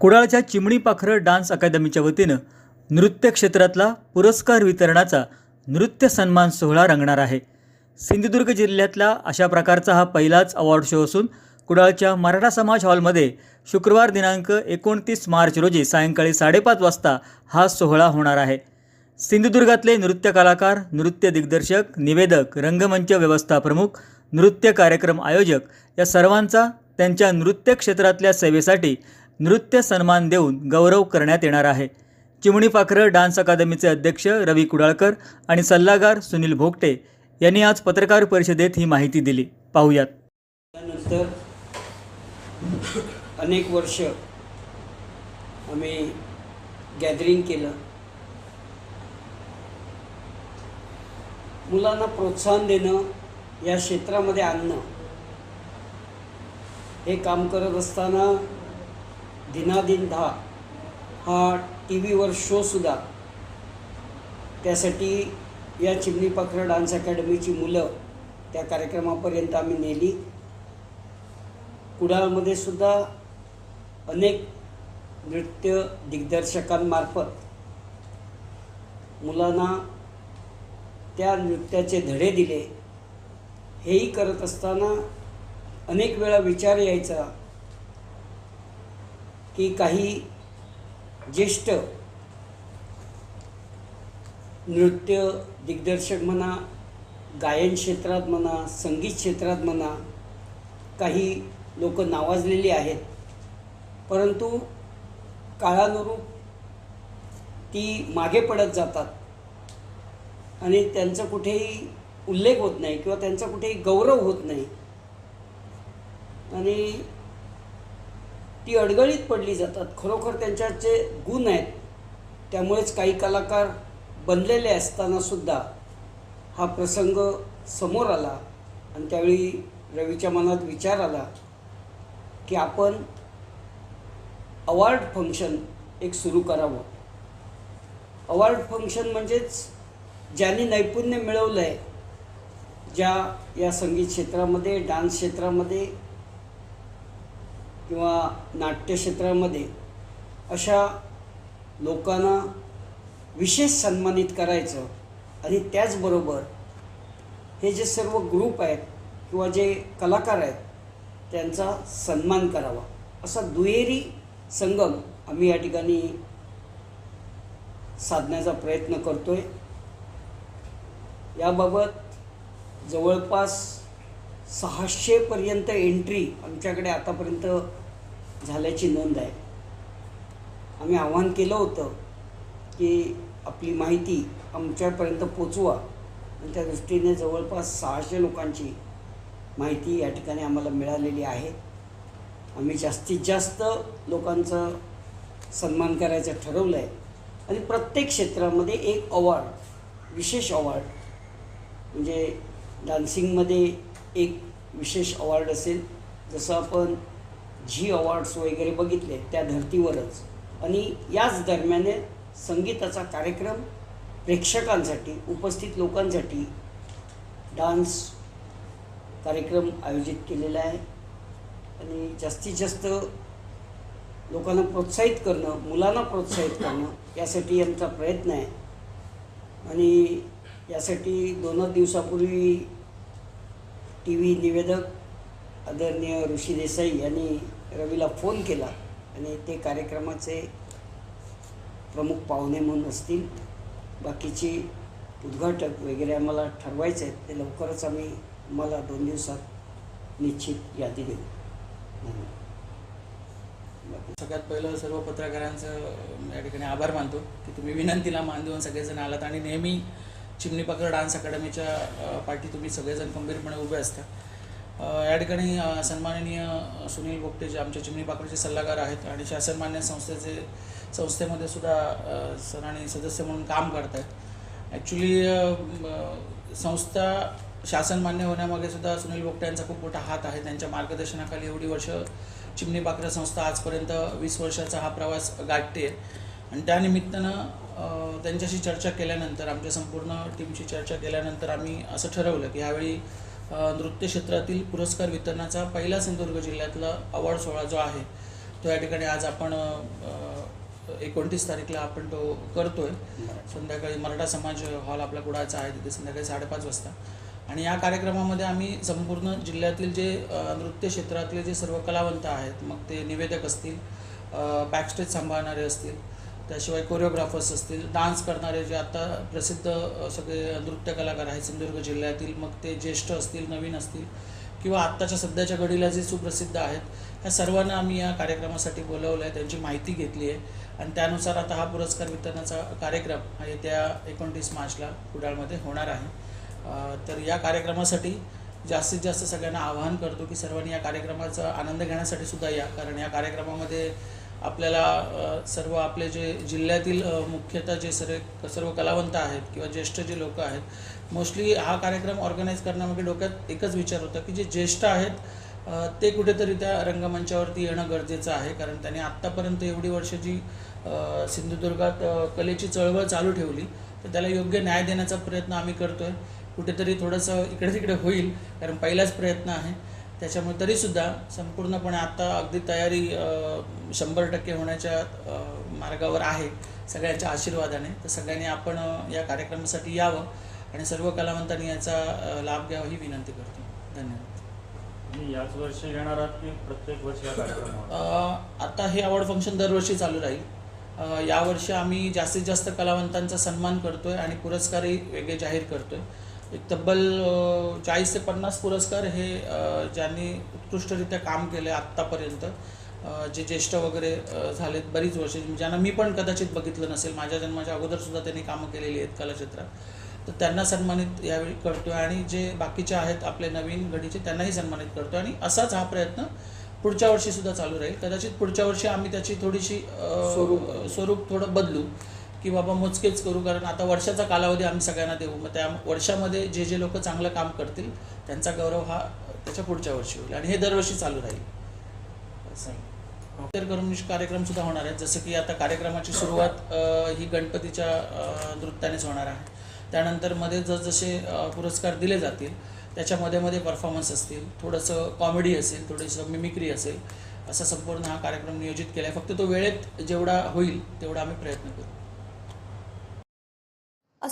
कुडाळच्या चिमणी पाखरं डान्स अकादमीच्या वतीनं नृत्य क्षेत्रातला पुरस्कार वितरणाचा नृत्य सन्मान सोहळा रंगणार आहे. सिंधुदुर्ग जिल्ह्यातला अशा प्रकारचा हा पहिलाच अवॉर्ड शो असून कुडाळच्या मराठा समाज हॉलमध्ये शुक्रवार दिनांक एकोणतीस मार्च रोजी सायंकाळी साडेपाच वाजता हा सोहळा होणार आहे. सिंधुदुर्गातले नृत्य कलाकार नृत्य दिग्दर्शक निवेदक रंगमंच व्यवस्था प्रमुख नृत्य कार्यक्रम आयोजक या सर्वांचा त्यांच्या नृत्य क्षेत्रातल्या सेवेसाठी नृत्य सन्मान देऊन गौरव करण्यात येणार आहे. चिमणी पाखरं डान्स अकादमीचे अध्यक्ष रवी कुडाळकर आणि सल्लागार सुनील भोगटे यांनी आज पत्रकार परिषदेत ही माहिती दिली. पाहूयात. त्यानंतर अनेक वर्ष आम्ही गॅदरिंग केलं. मुलांना प्रोत्साहन देणं या क्षेत्रामध्ये आणणं हे काम करत असताना दिनादिन दहा हा टी व्हीवर शोसुद्धा त्यासाठी या चिमणी पाखरं डान्स अकॅडमीची मुलं त्या कार्यक्रमापर्यंत आम्ही नेली. कुडाळमध्ये सुद्धा अनेक नृत्य दिग्दर्शकांमार्फत मुलांना त्या नृत्याचे धडे दिले. हेही करत असताना अनेक वेळा विचार यायचा की काही ज्येष्ठ नृत्य दिग्दर्शक म्हणा गायन क्षेत्रात म्हणा संगीत क्षेत्रात म्हणा काही लोक नावाजलेली आहेत. परंतु काळानुरूप ती मागे पडत जातात. आणि त्यांचा कुठेही उल्लेख होत नाही किंवा त्यांचा कुठेही गौरव होत नाही. आणि ती अडगळीत पडली जातात. खरोखर त्यांच्यात जे गुण आहेत. त्यामुळेच काही कलाकार बनलेले असताना सुद्धा हा प्रसंग समोर आला आणि त्यावेळी रवीच्या मनात विचार आला की आपण अवॉर्ड फंक्शन एक सुरू करावं. अवॉर्ड फंक्शन म्हणजेच ज्यांनी नैपुण्य मिळवलं आहे ज्या या संगीत क्षेत्रामध्ये डान्स क्षेत्रामध्ये किंवा नाट्यक्षेत्रामध्ये अशा लोकांना विशेष सन्मानित करायचं आणि त्याचबरोबर हे जे सर्व ग्रुप आहेत किंवा जे कलाकार आहेत त्यांचा सन्मान करावा. असा दुहेरी संगम आम्ही या ठिकाणी साधण्याचा प्रयत्न करतो आहे याबाबत जवळपास सहाशेपर्यंत एंट्री आमच्याकडे आतापर्यंत झाल्याची नोंद आहे. आम्ही आव्हान केलं होतं की आपली माहिती आमच्यापर्यंत पोचवा आणि त्या दृष्टीने जवळपास सहाशे लोकांची माहिती या ठिकाणी आम्हाला मिळालेली आहे. आम्ही जास्तीत जास्त लोकांचा सन्मान करायचं ठरवलं आहे आणि प्रत्येक क्षेत्रामध्ये एक अवॉर्ड विशेष अवॉर्ड म्हणजे डान्सिंगमध्ये एक विशेष अवॉर्ड असेल. जसं आपण झी अवॉर्ड्स वगैरे बघितले त्या धर्तीवरच. आणि याच दरम्याने संगीताचा कार्यक्रम प्रेक्षकांसाठी उपस्थित लोकांसाठी डान्स कार्यक्रम आयोजित केलेला आहे. आणि जास्तीत जास्त लोकांना प्रोत्साहित करणं मुलांना प्रोत्साहित करणं यासाठी आमचा प्रयत्न आहे. आणि यासाठी दोनच दिवसापूर्वी टी व्ही निवेदक आदरणीय ऋषी देसाई यांनी रवीला फोन केला आणि ते कार्यक्रमाचे प्रमुख पाहुणे म्हणून असतील. बाकीची उद्घाटक वगैरे आम्हाला ठरवायचे आहेत. ते लवकरच आम्ही मला दोन दिवसात निश्चित यादी देऊ. सगळ्यात पहिलं सर्व पत्रकारांचं या ठिकाणी आभार मानतो की तुम्ही विनंतीला मान देऊन सगळेजण आलात आणि नेहमी चिमणी डान्स अकॅडमीच्या पाठी तुम्ही सगळेजण खंबीरपणे उभे असता. या ठिकाणी सन्माननीय सुनील गोपटे जे आमच्या चिमणीपाखरचे सल्लागार आहेत आणि शासनमान्य संस्थेचे संस्थेमध्ये सुद्धा अं, आणि सदस्य म्हणून काम करत आहेत ॲक्च्युली संस्था शासनमान्य होण्यामागे सुद्धा सुनील बोगटे यांचा खूप मोठा हात आहे. त्यांच्या मार्गदर्शनाखाली एवढी वर्ष चिमणी संस्था आजपर्यंत वीस वर्षाचा हा प्रवास गाठते आणि त्यानिमित्तानं त्यांच्याशी चर्चा केल्यानंतर आमच्या संपूर्ण टीमशी चर्चा केल्यानंतर आम्ही असं ठरवलं की ह्यावेळी नृत्य क्षेत्रातील पुरस्कार वितरणाचा पहिला सिंधुदुर्ग जिल्ह्यातला अवॉर्ड सोहळा जो आहे तो या ठिकाणी आज आपण एकोणतीस तारीखला आपण तो करतोय. संध्याकाळी मराठा समाज हॉल आपला कुडाचा आहे तिथे संध्याकाळी साडेपाच वाजता. आणि या कार्यक्रमामध्ये आम्ही संपूर्ण जिल्ह्यातील जे नृत्य क्षेत्रातले जे सर्व कलावंत आहेत मग ते निवेदक असतील बॅकस्टेज सांभाळणारे असतील त्याशिवाय कोरिओग्राफर्स असतील डान्स करणारे जे आता प्रसिद्ध सगळे नृत्य कलाकार आहेत सिंधुदुर्ग जिल्ह्यातील मग ते ज्येष्ठ असतील नवीन असतील किंवा आत्ताच्या सध्याच्या घडीला जे सुप्रसिद्ध आहेत ह्या सर्वांना आम्ही या कार्यक्रमासाठी बोलवलं आहे त्यांची माहिती घेतली आहे. आणि त्यानुसार आता हा पुरस्कार वितरणाचा कार्यक्रम हा येत्या एकोणतीस मार्चला कुडाळमध्ये होणार आहे. तर या कार्यक्रमासाठी जास्तीत जास्त सगळ्यांना आवाहन करतो की सर्वांनी या कार्यक्रमाचा आनंद घेण्यासाठी सुद्धा या. कारण या कार्यक्रमामध्ये आपल्याला सर्व आपले जे जिल्ह्यातील मुख्यतः जे सर्व सर्व कलावंत आहेत किंवा ज्येष्ठ जे लोक आहेत मोस्टली हा कार्यक्रम ऑर्गनाईज करण्यामागे डोक्यात एकच विचार होता की जे ज्येष्ठ आहेत ते कुठेतरी त्या रंगमंचावरती येणं गरजेचं आहे. कारण त्यांनी आत्तापर्यंत एवढी वर्ष जी सिंधुदुर्गात कलेची चळवळ चालू ठेवली तर त्याला योग्य न्याय देण्याचा प्रयत्न आम्ही करतोय. कुठेतरी थोडंसं इकडे तिकडे होईल कारण पहिलाच प्रयत्न आहे. त्याच्यामुळे तरीसुद्धा संपूर्णपणे आता अगदी तयारी शंभर टक्के होण्याच्या मार्गावर आहे सगळ्यांच्या आशीर्वादाने. तर सगळ्यांनी आपण या कार्यक्रमासाठी यावं आणि सर्व कलावंतांनी याचा लाभ घ्यावा ही विनंती करतो. धन्यवाद. याच वर्षी घेणार आहात की प्रत्येक वर्षी आता हे अवॉर्ड फंक्शन दरवर्षी चालू राहील. यावर्षी आम्ही जास्तीत जास्त कलावंतांचा सन्मान करतोय आणि पुरस्कारही वेगळे जाहीर करतोय. एक तब्बल चाळीस ते पन्नास पुरस्कार हे ज्यांनी उत्कृष्टरित्या काम केलं आत्तापर्यंत. अ, जे ज्येष्ठ वगैरे झालेत बरीच वर्ष ज्यांना मी पण कदाचित बघितलं नसेल माझ्या जन्माच्या अगोदर सुद्धा त्यांनी कामं केलेली आहेत कलाक्षेत्रात. तर त्यांना सन्मानित यावेळी करतोय आणि जे बाकीचे आहेत आपले नवीन घडीचे त्यांनाही सन्मानित करतो आणि असाच हा प्रयत्न पुढच्या वर्षी सुद्धा चालू राहील. कदाचित पुढच्या वर्षी आम्ही त्याची थोडीशी स्वरूप. स्वरूप थोडं बदलू. की बाबा मोजकेच करू कारण आता वर्षाचा कालावधी आम्ही सगळ्यांना देऊ. मग त्या वर्षामध्ये जे जे लोक चांगलं काम करतील त्यांचा गौरव हा त्याच्या पुढच्या वर्षी होईल. आणि हे दरवर्षी चालू राहील. असं आहे. कार्यक्रम सुद्धा होणार आहेत. जसं की आता कार्यक्रमाची सुरुवात ही गणपतीच्या नृत्यानेच होणार आहे. त्यानंतरमध्ये जसजसे पुरस्कार दिले जातील त्याच्यामध्ये मध्ये परफॉर्मन्स असतील थोडंसं कॉमेडी असेल थोडंसं मिमिक्री असेल असा संपूर्ण हा कार्यक्रम नियोजित केला आहे. फक्त तो वेळेत जेवढा होईल तेवढा आम्ही प्रयत्न करू.